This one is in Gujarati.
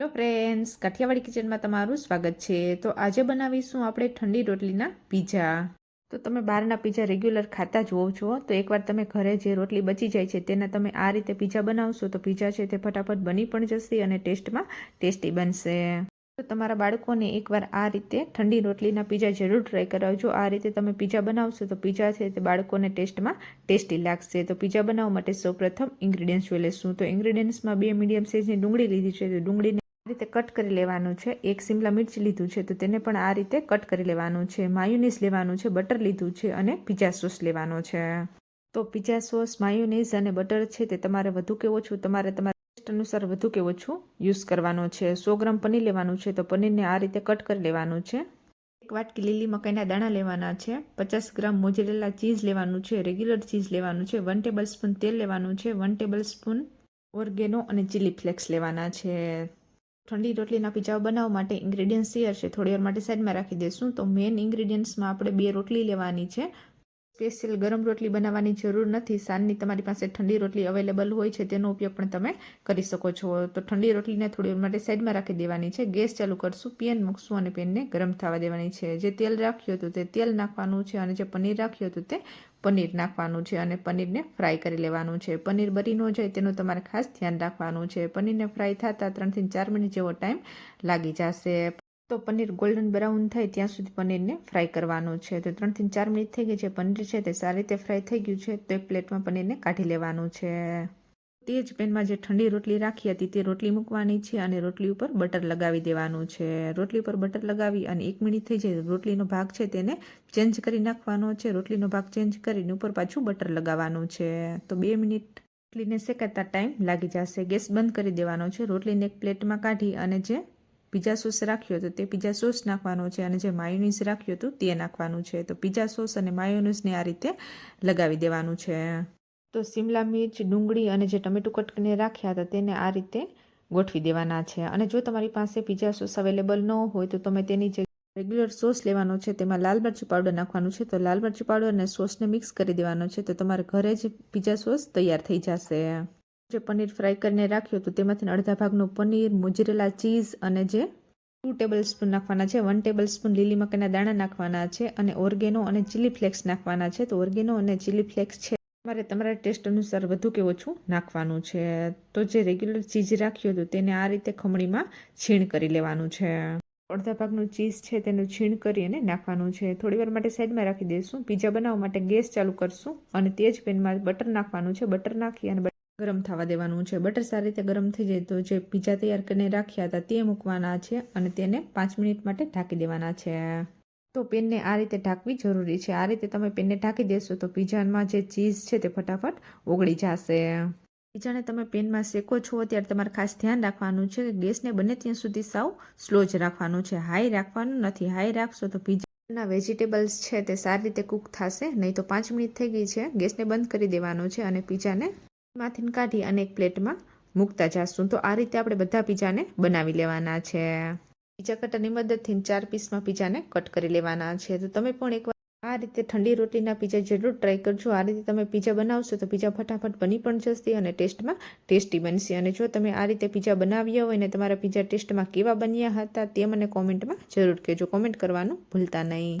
હેલો ફ્રેન્ડ્સ, કાઠિયાવાડી કિચનમાં તમારું સ્વાગત છે. તો આજે બનાવીશું આપણે ઠંડી રોટલીના પીઝા. તો તમે બહારના પીઝા રેગ્યુલર ખાતા જ હોવ છો. તો એકવાર તમે ઘરે જે રોટલી બચી જાય છે તેના તમે આ રીતે પીઝા બનાવશો તો પીઝા છે તે ફટાફટ બની પણ જશે અને ટેસ્ટમાં ટેસ્ટી બનશે. તો તમારા બાળકોને એકવાર આ રીતે ઠંડી રોટલીના પીઝા જરૂર ટ્રાય કરાવજો. આ રીતે તમે પીઝા બનાવશો તો પીઝા છે તે બાળકોને ટેસ્ટમાં ટેસ્ટી લાગશે. તો પીઝા બનાવવા માટે સૌપ્રથમ ઇન્ગ્રીડિયન્ટ્સ જોઈ લેશું. તો ઇન્ગ્રીડિયન્ટ્સમાં બે મીડિયમ સાઇઝની ડુંગળી લીધી છે. તો ડુંગળીને રીતે કટ કરી લેવાનું છે. એક સિમલા મિર્ચ લીધું છે તો તેને પણ આ રીતે કટ કરી લેવાનું છે. માયોનીઝ લેવાનું છે, બટર લીધું છે અને પીઝા સોસ લેવાનો છે. તો પીઝા સોસ, માયોનીઝ અને બટર છે તે તમારે વધુ કે ઓછું તમારે તમારા ટેસ્ટ અનુસાર વધુ કે ઓછું યુઝ કરવાનો છે. સો ગ્રામ પનીર લેવાનું છે તો પનીરને આ રીતે કટ કરી લેવાનું છે. એક વાટકી લીલી મકાઈના દાણા લેવાના છે. પચાસ ગ્રામ મોજરેલા ચીઝ લેવાનું છે. રેગ્યુલર ચીઝ લેવાનું છે. વન ટેબલ સ્પૂન તેલ લેવાનું છે. વન ટેબલ સ્પૂન ઓર્ગેનો અને ચીલી ફ્લેક્સ લેવાના છે. ઠંડી રોટલીના પીઝા બનાવવા માટે ઇન્ગ્રેડિયન્ટ્સ તૈયાર છે. થોડી વાર માટે સાઈડમાં રાખી દઈશું. તો મેઇન ઇન્ગ્રેડિયન્ટ્સમાં આપણે બે રોટલી લેવાની છે. સ્પેશિયલ ગરમ રોટલી બનાવવાની જરૂર નથી. સાંજની તમારી પાસે ઠંડી રોટલી અવેલેબલ હોય છે, તેનો ઉપયોગ પણ તમે કરી શકો છો. તો ઠંડી રોટલીને થોડી વાર માટે સાઈડમાં રાખી દેવાની છે. ગેસ ચાલુ કરશું, પેન મૂકશું અને પેનને ગરમ થવા દેવાની છે. જે તેલ રાખ્યું હતું તે તેલ નાખવાનું છે અને જે પનીર રાખ્યું હતું તે પનીર નાખવાનું છે અને પનીરને ફ્રાય કરી લેવાનું છે. પનીર બરી ન જાય તેનું તમારે ખાસ ધ્યાન રાખવાનું છે. પનીરને ફ્રાય થતાં ત્રણથી ચાર મિનિટ જેવો ટાઈમ લાગી જશે. તો પનીર ગોલ્ડન બ્રાઉન થાય ત્યાં સુધી પનીરને ફ્રાય કરવાનું છે. તો ત્રણથી ચાર મિનિટ થઈ ગઈ છે પનીર છે તે સારી રીતે ફ્રાય થઈ ગયું છે. તો એક પ્લેટમાં પનીરને કાઢી લેવાનું છે. તે જ પેનમાં જે ઠંડી રોટલી રાખી હતી તે રોટલી મૂકવાની છે અને રોટલી ઉપર બટર લગાવી દેવાનું છે. રોટલી ઉપર બટર લગાવી અને એક મિનિટ થઈ જાય રોટલીનો ભાગ છે તેને ચેન્જ કરી નાખવાનો છે. રોટલીનો ભાગ ચેન્જ કરીને ઉપર પાછું બટર લગાવવાનું છે. તો બે મિનિટ રોટલીને શેકાતા ટાઈમ લાગી જશે. ગેસ બંધ કરી દેવાનો છે. રોટલીને એક પ્લેટમાં કાઢી અને જે પીઝા સોસ રાખ્યો હતો તે પીઝા સોસ નાખવાનો છે અને જે માયોનીઝ રાખ્યું હતું તે નાખવાનું છે. તો પીઝા સોસ અને માયોનીઝને આ રીતે લગાવી દેવાનું છે. તો સિમલા મિર્ચ, ડુંગળી અને જે ટમેટું કટ કરીને રાખ્યા હતા તેને આ રીતે ગોઠવી દેવાના છે. અને જો તમારી પાસે પીઝા સોસ અવેલેબલ ન હોય તો તમે તેની જે રેગ્યુલર સોસ લેવાનો છે તેમાં લાલ મરચું પાવડર નાખવાનું છે. તો લાલ મરચું પાવડર અને સોસને મિક્સ કરી દેવાનો છે તો તમારે ઘરે જ પીઝા સોસ તૈયાર થઈ જશે. જે પનીર ફ્રાય કરીને રાખ્યું તો તેમાંથી અડધા ભાગનું પનીર મોજરેલા ચીઝ અને જે ટુ ટેબલ સ્પૂન નાખવાના છે. વન ટેબલ સ્પૂન લીલી મકાઈના દાણા નાખવાના છે અને ઓર્ગેનો અને ચીલી ફ્લેક્સ નાખવાના છે. તો ઓર્ગેનો અને ચીલી ફ્લેક્સ છે તમારે તમારા ટેસ્ટ અનુસાર વધુ કે ઓછું નાખવાનું છે. તો જે રેગ્યુલર ચીઝ રાખ્યું હતું તેને આ રીતે ખમણીમાં છીણ કરી લેવાનું છે. અડધા ભાગનું ચીઝ છે તેનું છીણ કરી અને નાખવાનું છે. થોડી વાર માટે સાઈડમાં રાખી દઈશું પીઝા બનાવવા માટે ગેસ ચાલુ કરશું અને તે જ પેનમાં બટર નાખવાનું છે. બટર નાખી અને ગરમ થવા દેવાનું છે. બટર સારી રીતે ગરમ થઈ જાય તો જે પીઝા તૈયાર કરીને રાખ્યા હતા તે મૂકવાના છે અને તેને પાંચ મિનિટ માટે ઢાંકી દેવાના છે. તો પેનને આ રીતે ઢાંકવી જરૂરી છે. આ રીતે તમે પેનને ઢાંકી દેશો તો પીઝામાં જે ચીઝ છે તે ફટાફટ ઓગળી જશે. પીઝાને તમે પેનમાં શેકો છો ત્યારે તમારે ખાસ ધ્યાન રાખવાનું છે કે ગેસને બને ત્યાં સુધી સાવ સ્લો જ રાખવાનું છે. હાઈ રાખવાનું નથી. હાઈ રાખશો તો પીઝાના વેજીટેબલ્સ છે તે સારી રીતે કૂક થશે, નહીં તો પાંચ મિનિટ થઈ ગઈ છે. ગેસને બંધ કરી દેવાનો છે અને પીઝાને માંથી કાઢી અને એક પ્લેટમાં મૂકતા જશું. તો આ રીતે આપણે બધા પીઝાને બનાવી લેવાના છે. પીઝા કટરની મદદથી ચાર પીસમાં પીઝાને કટ કરી લેવાના છે. તો તમે પણ એકવાર આ રીતે ઠંડી રોટલીના પીઝા જરૂર ટ્રાય કરજો. આ રીતે તમે પીઝા બનાવશો તો પીઝા ફટાફટ બની પણ જશે અને ટેસ્ટમાં ટેસ્ટી બનશે. અને જો તમે આ રીતે પીઝા બનાવ્યા હોય ને તમારા પીઝા ટેસ્ટમાં કેવા બન્યા હતા તે મને કોમેન્ટમાં જરૂર કહેજો. કોમેન્ટ કરવાનું ભૂલતા નહીં.